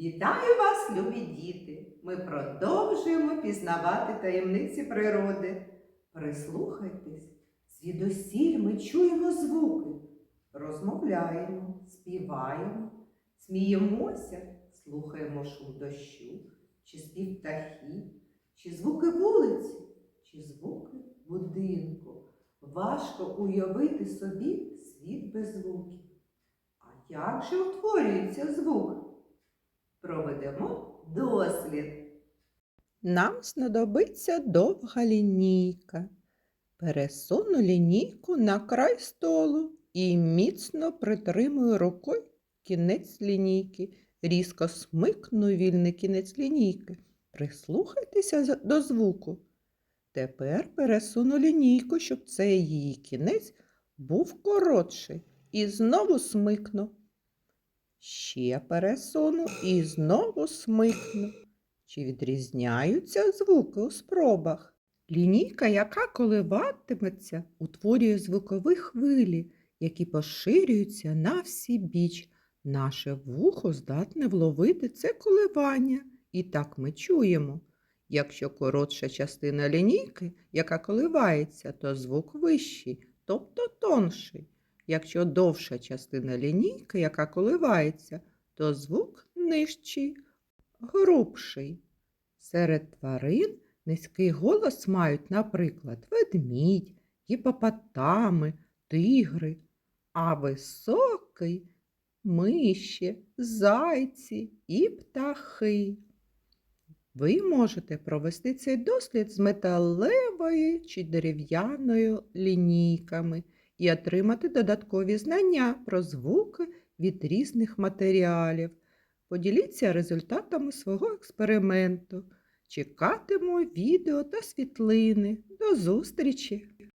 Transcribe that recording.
Вітаю вас, любі діти! Ми продовжуємо пізнавати таємниці природи. Прислухайтесь, звідусіль ми чуємо звуки, розмовляємо, співаємо, сміємося, слухаємо шум дощу, чи спів птахів, чи звуки вулиці, чи звуки будинку. Важко уявити собі світ без звуків. А як же утворюється звук? Проведемо дослід. Нам знадобиться довга лінійка. Пересуну лінійку на край столу і міцно притримую рукою кінець лінійки. Різко смикну вільний кінець лінійки. Прислухайтеся до звуку. Тепер пересуну лінійку, щоб цей її кінець був коротший. І знову смикну. Ще пересуну і знову смикну. Чи відрізняються звуки у спробах? Лінійка, яка коливатиметься, утворює звукові хвилі, які поширюються на всі біч. Наше вухо здатне вловити це коливання, і так ми чуємо. Якщо коротша частина лінійки, яка коливається, то звук вищий, тобто тонший. Якщо довша частина лінійки, яка коливається, то звук нижчий, грубший. Серед тварин низький голос мають, наприклад, ведмідь, гіпопотами, тигри, а високий миші, зайці і птахи. Ви можете провести цей дослід з металевою чи дерев'яною лінійками і отримати додаткові знання про звуки від різних матеріалів. Поділіться результатами свого експерименту. Чекатиму відео та світлини. До зустрічі!